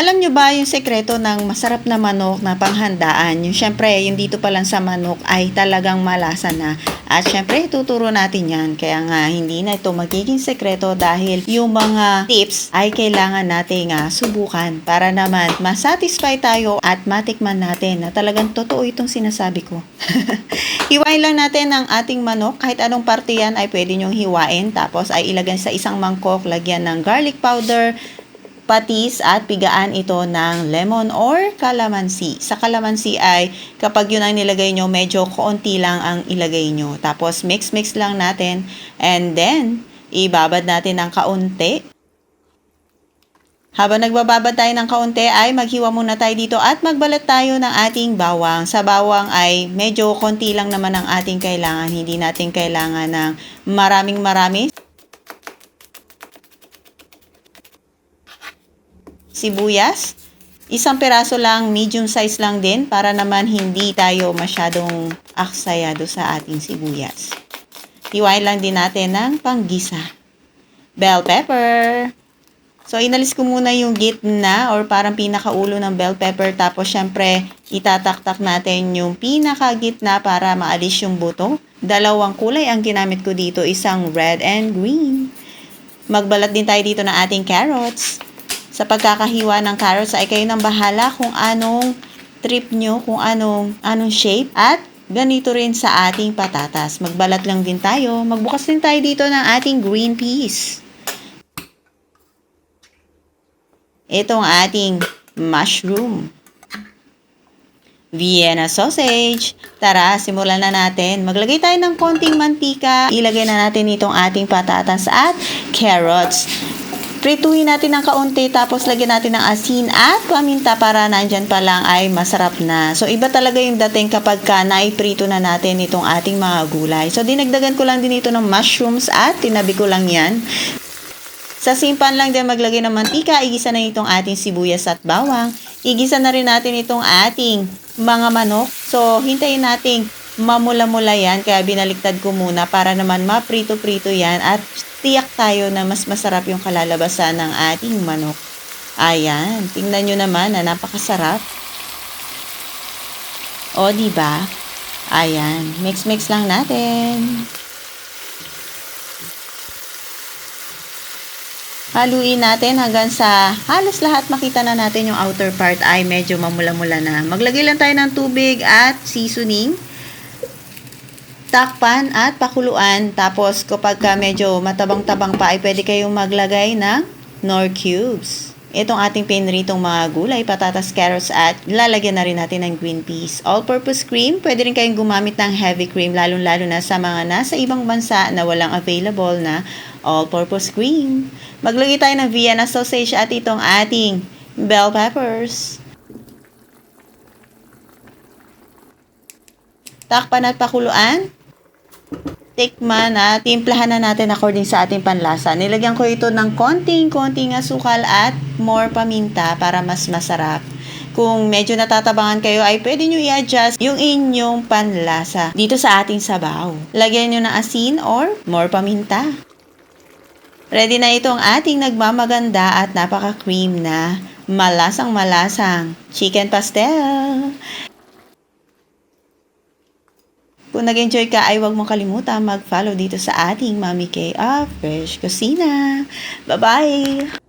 Alam nyo ba yung sekreto ng masarap na manok na panghandaan? Yung syempre, yung dito pa lang sa manok ay talagang malasa na. At syempre, tuturo natin yan. Kaya nga, hindi na ito magiging sekreto dahil yung mga tips ay kailangan natin nga subukan para naman masatisfy tayo at matikman natin na talagang totoo itong sinasabi ko. Hiwain lang natin ang ating manok. Kahit anong parte yan ay pwede nyong hiwain. Tapos ay ilagay sa isang mangkok, lagyan ng garlic powder, patis at pigaan ito ng lemon or calamansi. Sa calamansi ay kapag yun ang nilagay nyo, medyo konti lang ang ilagay nyo. Tapos mix-mix lang natin and then ibabad natin ng kaunti. Habang nagbababad tayo ng kaunti ay maghiwa muna tayo dito at magbalat tayo ng ating bawang. Sa bawang ay medyo konti lang naman ang ating kailangan. Hindi natin kailangan ng maraming marami. Sibuyas. Isang peraso lang, medium size lang din para naman hindi tayo masyadong aksayado sa ating sibuyas. Hiwain lang din natin ng panggisa. Bell pepper. So, inalis ko muna yung gitna or parang pinakaulo ng bell pepper. Tapos, syempre, itataktak natin yung pinakagitna para maalis yung buto. Dalawang kulay ang ginamit ko dito, isang red and green. Magbalat din tayo dito ng ating carrots. Sa pagkakahiwa ng carrots ay kayo nang bahala kung anong trip nyo, kung anong, anong shape. At ganito rin sa ating patatas. Magbalat lang din tayo. Magbukas din tayo dito ng ating green peas. Itong ating mushroom. Vienna sausage. Tara, simulan na natin. Maglagay tayo ng konting mantika. Ilagay na natin itong ating patatas at carrots. Prituhin natin ng kaunti tapos lagyan natin ng asin at paminta para nandyan pa lang ay masarap na. So iba talaga yung dating kapag ka naiprito na natin itong ating mga gulay. So dinagdagan ko lang din ito ng mushrooms at tinabi ko lang yan. Sa simpan lang din maglagay ng mantika, igisa na itong ating sibuyas at bawang. Igisa na rin natin itong ating mga manok. So hintayin nating mamula-mula yan, kaya binaliktad ko muna para naman maprito-prito yan at tiyak tayo na mas masarap yung kalalabasan ng ating manok. Ayan, tingnan nyo naman na napakasarap. O, di ba? Ayan, mix-mix lang natin. Haluin natin hanggang sa halos lahat makita na natin yung outer part ay medyo mamula-mula na. Maglagay lang tayo ng tubig at seasoning takpan at pakuluan. Tapos kapag ka medyo matabang-tabang pa ay pwede kayong maglagay ng nor cubes. Itong ating pinritong mga gulay, patatas, carrots at lalagyan na rin natin ng green peas. All-purpose cream, pwede rin kayong gumamit ng heavy cream lalong-lalo na sa mga nasa ibang bansa na walang available na all-purpose cream. Maglagay tayo ng Vienna sausage at itong ating bell peppers. Takpan at pakuluan tikman at timplahan na natin according sa ating panlasa. Nilagyan ko ito ng konting-konting asukal at more paminta para mas masarap. Kung medyo natatabangan kayo ay pwede nyo i-adjust yung inyong panlasa dito sa ating sabaw. Lagyan nyo ng asin or more paminta. Ready na itong ating nagmamaganda at napaka-cream na malasang-malasang chicken pastel. Kung nag-enjoy ka ay huwag mong kalimutan mag-follow dito sa ating Mami K of Fresh Kusina. Bye-bye!